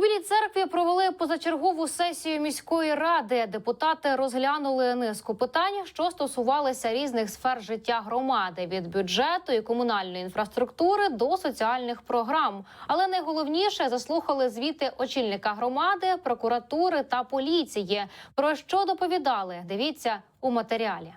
Білій церкві провели позачергову сесію міської ради. Депутати розглянули низку питань, що стосувалися різних сфер життя громади від бюджету і комунальної інфраструктури до соціальних програм. Але найголовніше заслухали звіти очільника громади, прокуратури та поліції. Про що доповідали? Дивіться у матеріалі.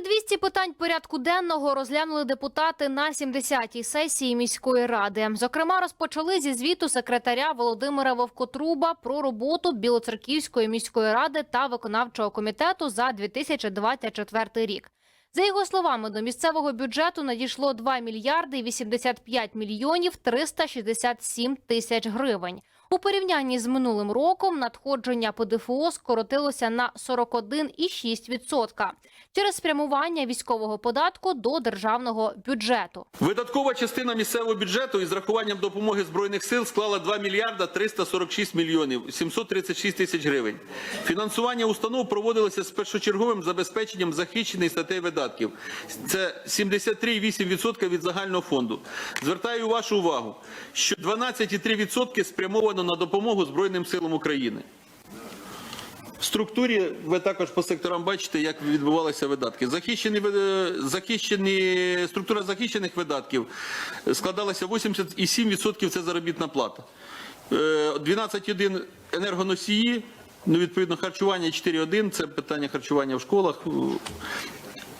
Майже 200 питань порядку денного розглянули депутати на 70-й сесії міської ради. Зокрема, розпочали зі звіту секретаря Володимира Вовкотруба про роботу Білоцерківської міської ради та виконавчого комітету за 2024 рік. За його словами, до місцевого бюджету надійшло 2 мільярди 85 мільйонів 367 тисяч гривень. У порівнянні з минулим роком надходження ПДФО скоротилося на 41,6% через спрямування військового податку до державного бюджету. Видаткова частина місцевого бюджету із рахуванням допомоги збройних сил склала 2 мільярда 346 мільйонів 736 тисяч гривень. Фінансування установ проводилося з першочерговим забезпеченням захищених статей видатків. Це 73,8% від загального фонду. Звертаю вашу увагу, що 12,3% спрямовано на допомогу Збройним силам України. В структурі ви також по секторам бачите, як відбувалися видатки. Захищені, захищені, структура захищених видатків складалася 87% це заробітна плата. Е, 12,1 енергоносії, ну, відповідно, харчування 4,1 це питання харчування в школах.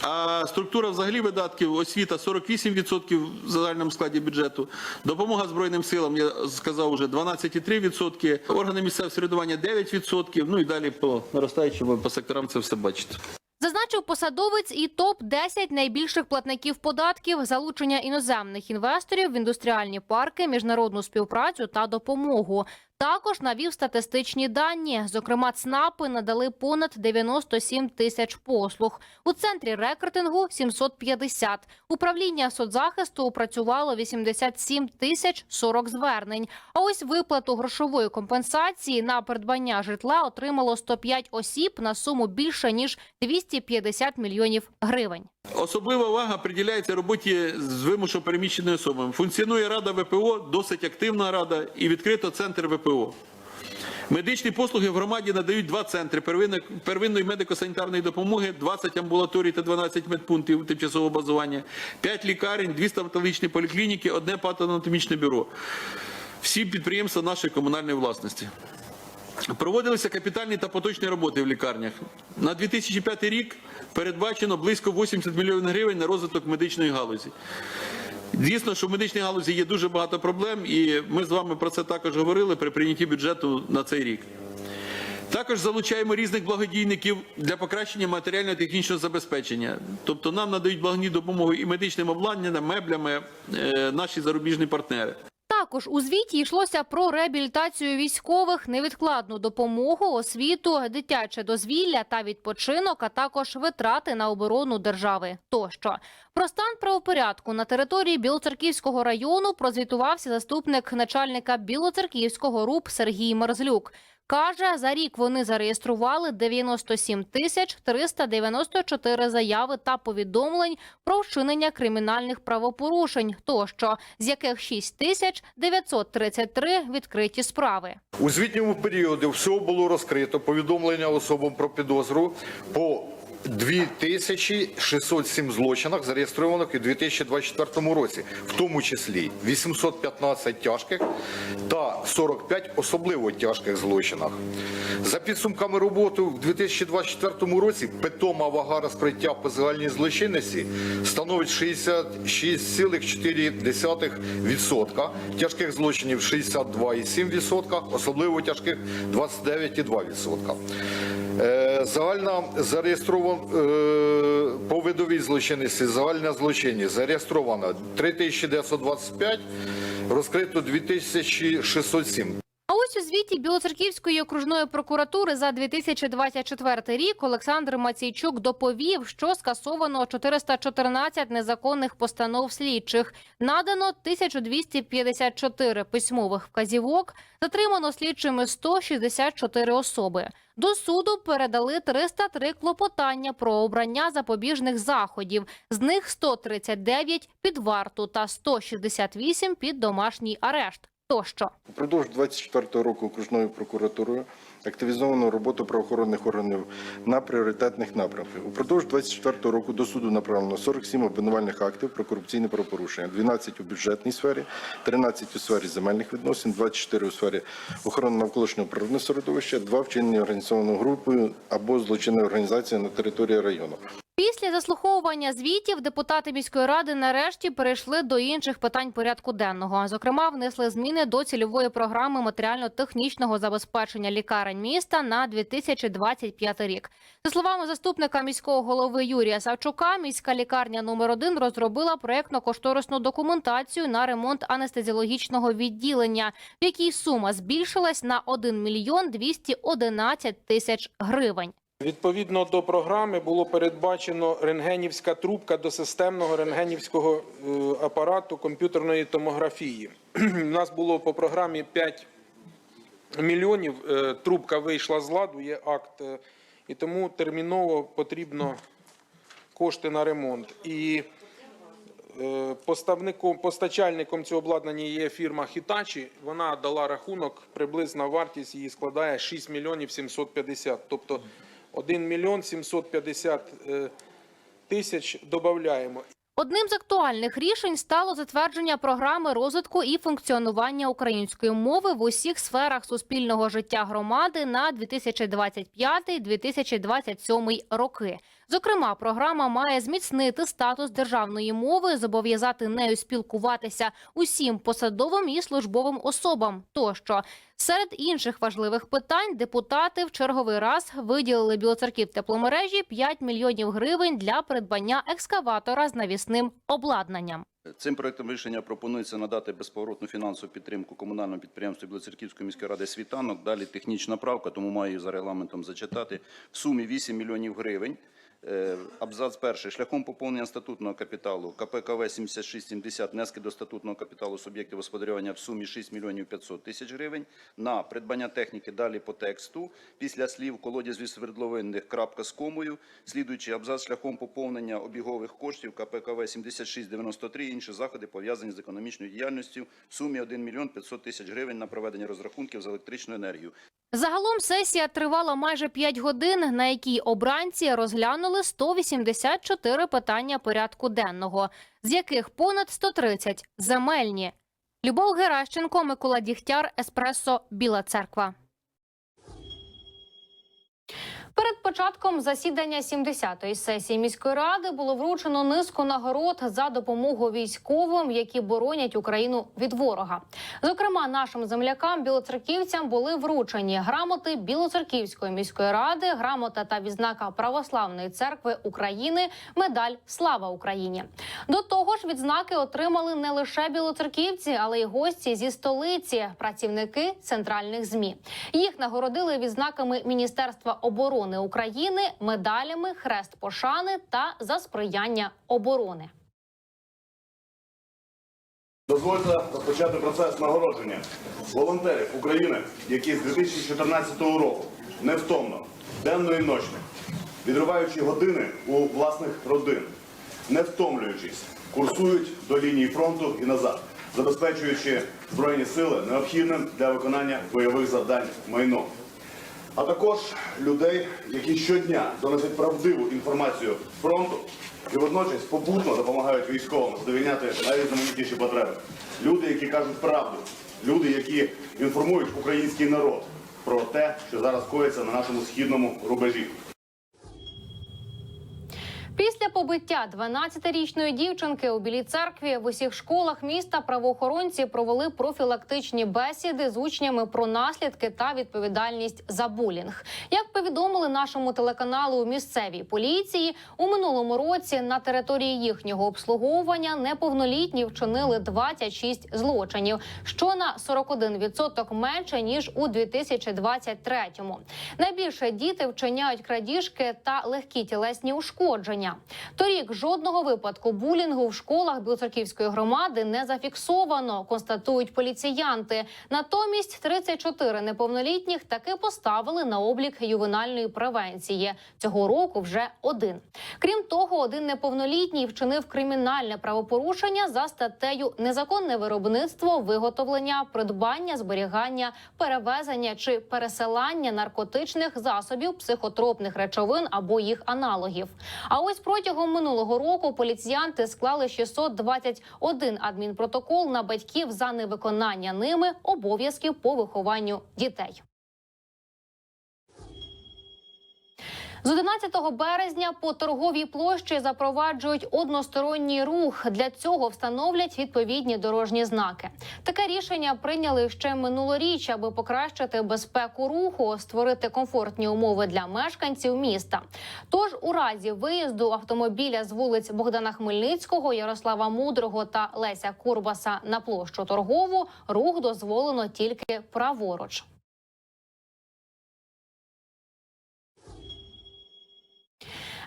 А структура взагалі видатків освіта 48% в загальному складі бюджету. Допомога Збройним силам, я сказав уже 12,3%. Органи місцевого середування 9%. Ну і далі по наростаючому по секторам це все бачите. Зазначив посадовець і топ 10 найбільших платників податків, залучення іноземних інвесторів в індустріальні парки, міжнародну співпрацю та допомогу. Також навів статистичні дані. Зокрема, ЦНАПи надали понад 97 тисяч послуг. У центрі рекрутингу 750. Управління соцзахисту опрацювало 87 тисяч 40 звернень. А ось виплату грошової компенсації на придбання житла отримало 105 осіб на суму більше ніж 250 мільйонів гривень. Особлива увага приділяється роботі з вимушено переміщеними особами. Функціонує Рада ВПО, досить активна рада і відкрито центр ВПО. Медичні послуги в громаді надають два центри первинної, медико-санітарної допомоги, 20 амбулаторій та 12 медпунктів тимчасового базування, 5 лікарень, 2 стоматологічні поліклініки, одне патологоанатомічне бюро. Всі підприємства нашої комунальної власності. Проводилися капітальні та поточні роботи в лікарнях. На 2005 рік передбачено близько 80 мільйонів гривень на розвиток медичної галузі. Дійсно, що в медичній галузі є дуже багато проблем, і ми з вами про це також говорили при прийнятті бюджету на цей рік. Також залучаємо різних благодійників для покращення матеріально-технічного забезпечення. Тобто нам надають благодійну допомогу і медичним обладнанням, меблями е, наші зарубіжні партнери. Також у звіті йшлося про реабілітацію військових, невідкладну допомогу, освіту, дитяче дозвілля та відпочинок, а також витрати на оборону держави. Тощо про стан правопорядку на території Білоцерківського району прозвітувався заступник начальника Білоцерківського РУП Сергій Мерзлюк. Каже, за рік вони зареєстрували 97 тисяч 394 заяви та повідомлень про вчинення кримінальних правопорушень, тощо, з яких 6 тисяч 933 відкриті справи. У звітньому періоді всього було розкрито повідомлення особам про підозру по 2607 злочинах, зареєстрованих у 2024 році, в тому числі 815 тяжких та 45 особливо тяжких злочинах. За підсумками роботи в 2024 році питома вага розкриття по загальній злочинності становить 66,4%, тяжких злочинів 62,7%, особливо тяжких 29,2%. Е, Загальна зареєстрована е, по видовій злочинності, загальна злочинність зареєстрована 3925, розкрито 2607. Ось у звіті Білоцерківської окружної прокуратури за 2024 рік Олександр Маційчук доповів, що скасовано 414 незаконних постанов слідчих, надано 1254 письмових вказівок, затримано слідчими 164 особи. До суду передали 303 клопотання про обрання запобіжних заходів. З них 139 під варту та 168 під домашній арешт. Тощо. Упродовж 24 року окружною прокуратурою активізовано роботу правоохоронних органів на пріоритетних напрямках. Упродовж 24 року до суду направлено 47 обвинувальних актів про корупційне правопорушення, 12 у бюджетній сфері, 13 у сфері земельних відносин, 24 у сфері охорони навколишнього природного середовища, 2 вчинені організованою групою або злочинною організацією на території району. Після заслуховування звітів депутати міської ради нарешті перейшли до інших питань порядку денного. Зокрема, внесли зміни до цільової програми матеріально-технічного забезпечення лікарень міста на 2025 рік. За словами заступника міського голови Юрія Савчука, міська лікарня номер 1 розробила проєктно-кошторисну документацію на ремонт анестезіологічного відділення, в якій сума збільшилась на 1 мільйон 211 тисяч гривень. Відповідно до програми було передбачено рентгенівська трубка до системного рентгенівського е, апарату комп'ютерної томографії. У нас було по програмі 5 мільйонів. е, Трубка вийшла з ладу, є акт, е, і тому терміново потрібно кошти на ремонт. І поставником, постачальником цього обладнання є фірма Hitachi. Вона дала рахунок, приблизна вартість її складає 6 мільйонів 750. Тобто 1 мільйон 750 е, тисяч додаємо. Одним з актуальних рішень стало затвердження програми розвитку і функціонування української мови в усіх сферах суспільного життя громади на 2025-2027 роки. Зокрема, програма має зміцнити статус державної мови, зобов'язати нею спілкуватися усім посадовим і службовим особам. Тощо серед інших важливих питань депутати в черговий раз виділили білоцерків тепломережі 5 мільйонів гривень для придбання екскаватора з навісним обладнанням. Цим проектом рішення пропонується надати безповоротну фінансову підтримку комунальному підприємству Білоцерківської міської ради «Світанок». Далі технічна правка, тому маю її за регламентом зачитати. В сумі 8 мільйонів гривень. Е, Абзац перший. Шляхом поповнення статутного капіталу КПКВ 7670 внески до статутного капіталу суб'єктів господарювання в сумі 6 мільйонів 500 тисяч гривень. На придбання техніки далі по тексту. Після слів колодязі свердловинних крапка з комою. Слідуючий абзац шляхом поповнення обігових коштів КПКВ 7693 і інші заходи пов'язані з економічною діяльністю в сумі 1 мільйон 500 тисяч гривень на проведення розрахунків за електричну енергію. Загалом сесія тривала майже 5 годин, на якій обранці розглянули 184 питання порядку денного, з яких понад 130 – земельні. Любов Геращенко, Микола Дігтяр, Еспресо, Біла Церква. Перед початком засідання 70-ї сесії міської ради було вручено низку нагород за допомогу військовим, які боронять Україну від ворога. Зокрема, нашим землякам білоцерківцям були вручені грамоти Білоцерківської міської ради, грамота та відзнака Православної церкви України, медаль Слава Україні. До того ж, відзнаки отримали не лише білоцерківці, але й гості зі столиці, працівники центральних змі. Їх нагородили відзнаками Міністерства оборони України, медалями Хрест пошани та за сприяння оборони. Дозвольте розпочати процес нагородження волонтерів України, які з 2014 року невтомно, денно і ночно, відриваючи години у власних родин, не втомлюючись, курсують до лінії фронту і назад, забезпечуючи збройні сили необхідним для виконання бойових завдань майном. А також людей, які щодня доносять правдиву інформацію фронту і водночас попутно допомагають військовим задовільняти найрізноманітніші потреби. Люди, які кажуть правду, люди, які інформують український народ про те, що зараз коїться на нашому східному рубежі. Побиття 12-річної дівчинки у Білій церкві в усіх школах міста правоохоронці провели профілактичні бесіди з учнями про наслідки та відповідальність за булінг. Як повідомили нашому телеканалу у місцевій поліції, у минулому році на території їхнього обслуговування неповнолітні вчинили 26 злочинів, що на 41% менше ніж у 2023-му. Найбільше діти вчиняють крадіжки та легкі тілесні ушкодження. Торік жодного випадку булінгу в школах Білоцерківської громади не зафіксовано, констатують поліціянти. Натомість 34 неповнолітніх таки поставили на облік ювенальної превенції. Цього року вже один. Крім того, один неповнолітній вчинив кримінальне правопорушення за статтею незаконне виробництво, виготовлення, придбання, зберігання, перевезення чи пересилання наркотичних засобів, психотропних речовин або їх аналогів. А ось протягом минулого року поліціянти склали 621 адмінпротокол на батьків за невиконання ними обов'язків по вихованню дітей. З 11 березня по торговій площі запроваджують односторонній рух. Для цього встановлять відповідні дорожні знаки. Таке рішення прийняли ще минулоріч, аби покращити безпеку руху, створити комфортні умови для мешканців міста. Тож, у разі виїзду автомобіля з вулиць Богдана Хмельницького, Ярослава Мудрого та Леся Курбаса на площу торгову рух дозволено тільки праворуч.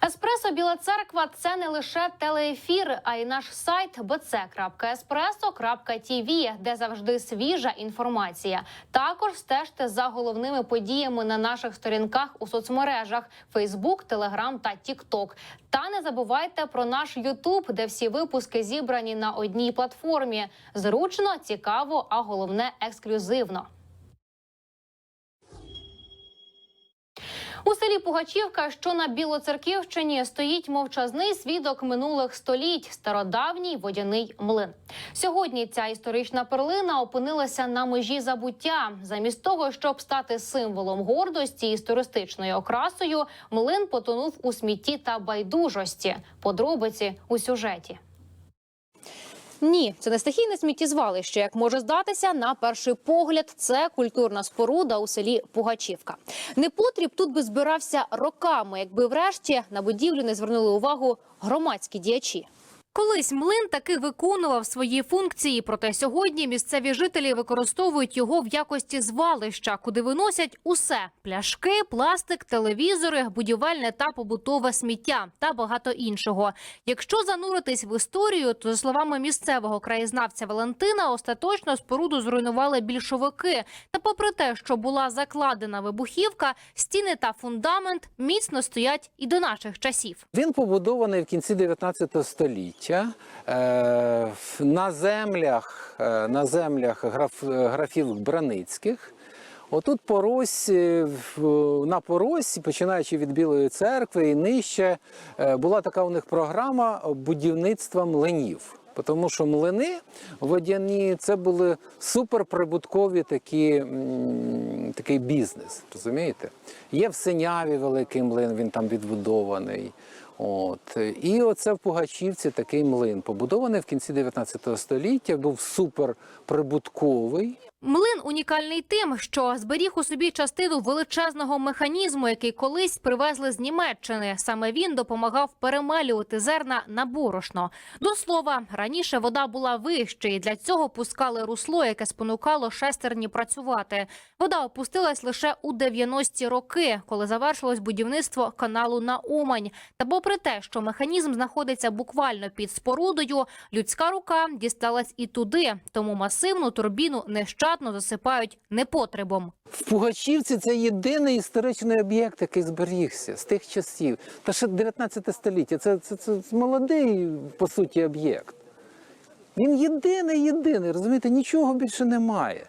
Еспресо Біла Церква це не лише телеефір, а й наш сайт bc.espresso.tv, де завжди свіжа інформація. Також стежте за головними подіями на наших сторінках у соцмережах Facebook, Telegram та TikTok. Та не забувайте про наш YouTube, де всі випуски зібрані на одній платформі. Зручно, цікаво, а головне ексклюзивно. У селі Пугачівка, що на Білоцерківщині, стоїть мовчазний свідок минулих століть стародавній водяний млин. Сьогодні ця історична перлина опинилася на межі забуття. Замість того, щоб стати символом гордості і туристичною окрасою, млин потонув у смітті та байдужості. Подробиці у сюжеті. Ні, це не стихійне сміттєзвалище, як може здатися на перший погляд. Це культурна споруда у селі Пугачівка. Непотріб тут би збирався роками, якби врешті на будівлю не звернули увагу громадські діячі. Колись млин таки виконував свої функції, проте сьогодні місцеві жителі використовують його в якості звалища, куди виносять усе: пляшки, пластик, телевізори, будівельне та побутове сміття та багато іншого. Якщо зануритись в історію, то за словами місцевого краєзнавця Валентина, остаточно споруду зруйнували більшовики. Та, попри те, що була закладена вибухівка, стіни та фундамент міцно стоять і до наших часів. Він побудований в кінці 19 століття е, на землях, е, на землях граф, графів Браницьких. Отут по Росі, в- на Поросі, починаючи від Білої церкви і нижче, е, була така у них програма будівництва млинів. Тому що млини водяні це були суперприбуткові такі, такий бізнес. Розумієте? Є в Синяві великий млин, він там відбудований. От. І оце в Пугачівці такий млин, побудований в кінці 19 століття, був суперприбутковий. Млин унікальний тим, що зберіг у собі частину величезного механізму, який колись привезли з Німеччини. Саме він допомагав перемелювати зерна на борошно. До слова, раніше вода була вище, і для цього пускали русло, яке спонукало шестерні працювати. Вода опустилась лише у 90-ті роки, коли завершилось будівництво каналу на Умань. Та попри те, що механізм знаходиться буквально під спорудою, людська рука дісталась і туди, тому масивну турбіну нещадно засипають непотребом. В Пугачівці це єдиний історичний об'єкт, який зберігся з тих часів. Та ще 19 століття. Це, це, це, це молодий, по суті, об'єкт. Він єдиний, єдиний, розумієте, нічого більше немає.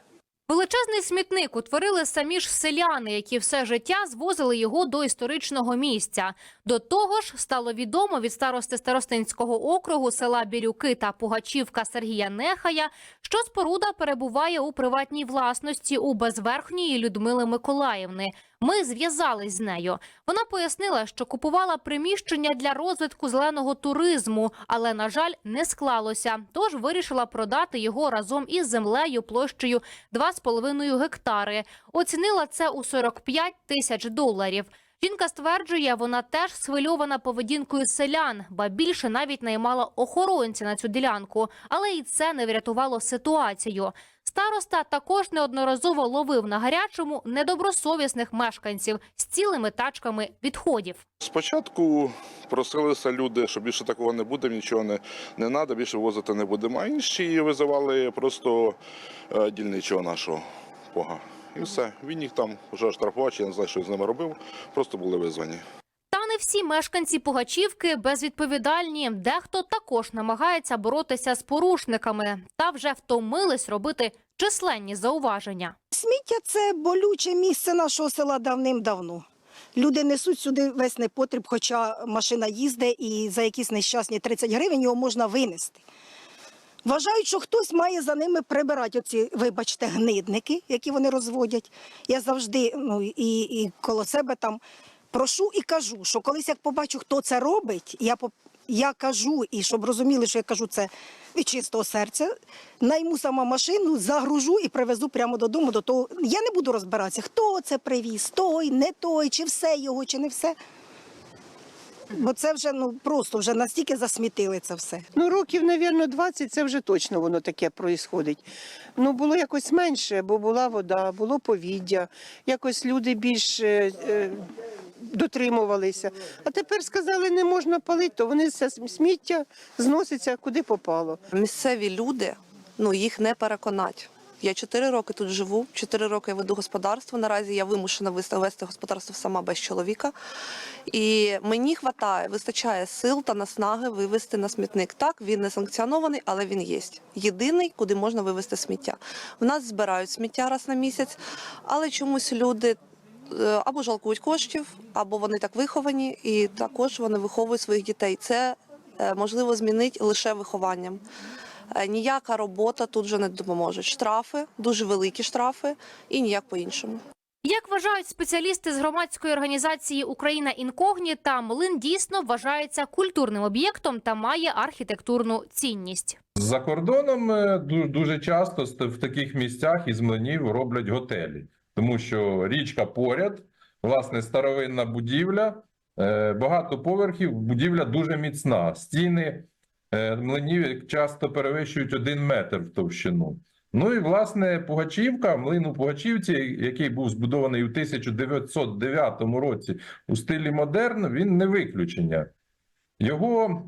Величезний смітник утворили самі ж селяни, які все життя звозили його до історичного місця. До того ж, стало відомо від старости Старостинського округу села Бірюки та Пугачівка Сергія Нехая, що споруда перебуває у приватній власності у безверхньої Людмили Миколаївни. Ми зв'язались з нею. Вона пояснила, що купувала приміщення для розвитку зеленого туризму, але на жаль, не склалося. Тож вирішила продати його разом із землею площею 2,5 гектари. Оцінила це у 45 тисяч доларів. Жінка стверджує, вона теж схвильована поведінкою селян, ба більше навіть наймала охоронця на цю ділянку, але і це не врятувало ситуацію. Староста також неодноразово ловив на гарячому недобросовісних мешканців з цілими тачками відходів. Спочатку просилися люди, що більше такого не буде, нічого не, не треба, більше возити не будемо. А інші визивали просто е, дільничого нашого пога. І все. Він їх там вже штрафував, я не знаю, що з ними робив, просто були визвані. Та не всі мешканці Пугачівки безвідповідальні. Дехто також намагається боротися з порушниками та вже втомились робити численні зауваження. Сміття це болюче місце нашого села давним-давно. Люди несуть сюди весь непотріб, хоча машина їздить і за якісь нещасні 30 гривень його можна винести. Вважають, що хтось має за ними прибирати оці, вибачте, гнидники, які вони розводять. Я завжди ну, і, і коло себе там прошу і кажу, що колись як побачу, хто це робить, я, я кажу, і щоб розуміли, що я кажу це від чистого серця, найму сама машину, загружу і привезу прямо додому. До того я не буду розбиратися, хто це привіз, той, не той, чи все його, чи не все. Бо це вже ну просто вже настільки засмітили це все. Ну, років, мабуть, 20 це вже точно воно таке проїсходить. Ну, було якось менше, бо була вода, було повіддя, якось люди більш е, дотримувалися. А тепер сказали, не можна палити, то вони це сміття зноситься куди попало. Місцеві люди, ну їх не переконать. Я чотири роки тут живу, чотири роки я веду господарство. Наразі я вимушена вести господарство сама без чоловіка. І мені хватає, вистачає сил та наснаги вивести на смітник. Так, він не санкціонований, але він є. Єдиний, куди можна вивезти сміття. В нас збирають сміття раз на місяць, але чомусь люди. Е, Або жалкують коштів, або вони так виховані, і також вони виховують своїх дітей. Це е, можливо змінити лише вихованням. Е, Ніяка робота тут вже не допоможе. Штрафи, дуже великі штрафи, і ніяк по-іншому. Як вважають спеціалісти з громадської організації Україна інкогніта, млин дійсно вважається культурним об'єктом та має архітектурну цінність. За кордоном ду- дуже часто ст- в таких місцях із млинів роблять готелі, тому що річка поряд, власне, старовинна будівля, е, багато поверхів, будівля дуже міцна. Стіни е, млинів часто перевищують один метр в товщину. Ну і власне Пугачівка, млин у Пугачівці, який був збудований у 1909 році у стилі модерн, він не виключення. Його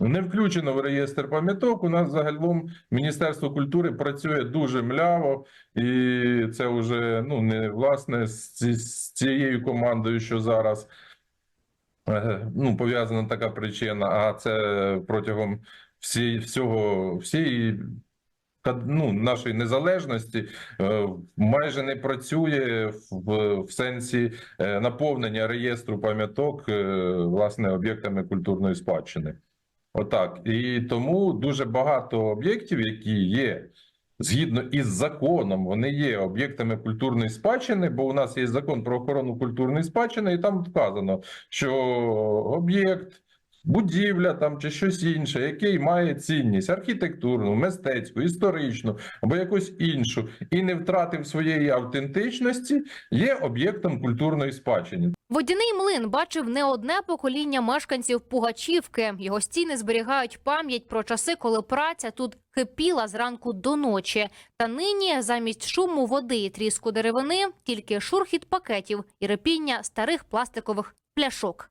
не включено в реєстр пам'яток. У нас загалом Міністерство культури працює дуже мляво, і це вже ну не власне з, ці- з цією командою, що зараз е, ну, пов'язана така причина, а це протягом всі, всього всієї ну, нашої незалежності е, майже не працює в, в сенсі е, наповнення реєстру пам'яток власне об'єктами культурної спадщини. Отак. І тому дуже багато об'єктів, які є згідно із законом, вони є об'єктами культурної спадщини, бо у нас є закон про охорону культурної спадщини, і там вказано, що об'єкт, будівля там чи щось інше, який має цінність архітектурну, мистецьку, історичну або якусь іншу, і не втратив своєї автентичності, є об'єктом культурної спадщини. Водяний млин бачив не одне покоління мешканців Пугачівки. Його стіни зберігають пам'ять про часи, коли праця тут кипіла зранку до ночі. Та нині замість шуму води і тріску деревини тільки шурхіт пакетів і репіння старих пластикових пляшок.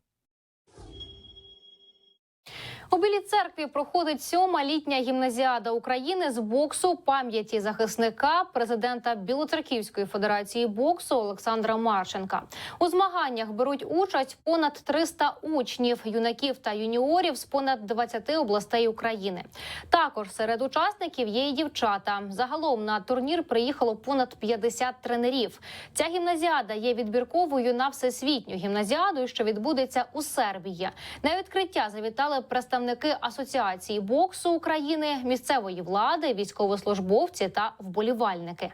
У Білій церкві проходить сьома літня гімназіада України з боксу пам'яті захисника президента Білоцерківської федерації боксу Олександра Марченка. У змаганнях беруть участь понад 300 учнів, юнаків та юніорів з понад 20 областей України. Також серед учасників є і дівчата. Загалом на турнір приїхало понад 50 тренерів. Ця гімназіада є відбірковою на всесвітню гімназіаду, що відбудеться у Сербії. На відкриття завітали представники представники Асоціації боксу України, місцевої влади, військовослужбовці та вболівальники.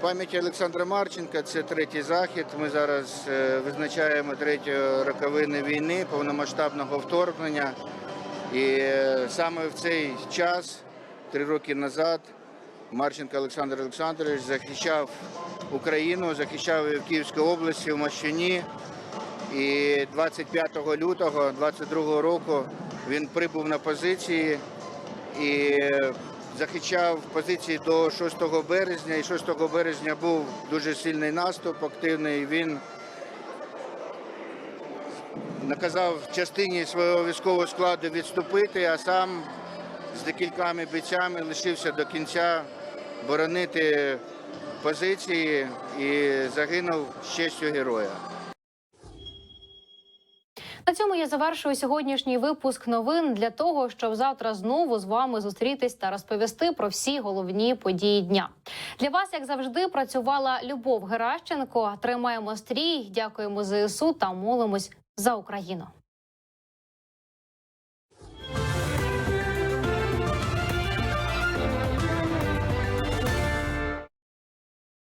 Пам'ять Олександра Марченка це третій захід. Ми зараз е, визначаємо третю роковини війни, повномасштабного вторгнення. І е, саме в цей час, три роки назад, Марченко Олександр Олександрович захищав Україну, захищав Київській області, в Мощуні. І 25 лютого 22 року він прибув на позиції і захищав позиції до 6 березня. І 6 березня був дуже сильний наступ, активний. Він наказав частині свого військового складу відступити, а сам з декількома бійцями лишився до кінця боронити позиції і загинув з честю героя. Цьому я завершую сьогоднішній випуск новин для того, щоб завтра знову з вами зустрітись та розповісти про всі головні події дня. Для вас, як завжди, працювала Любов Геращенко. Тримаємо стрій, дякуємо ЗСУ та молимось за Україну.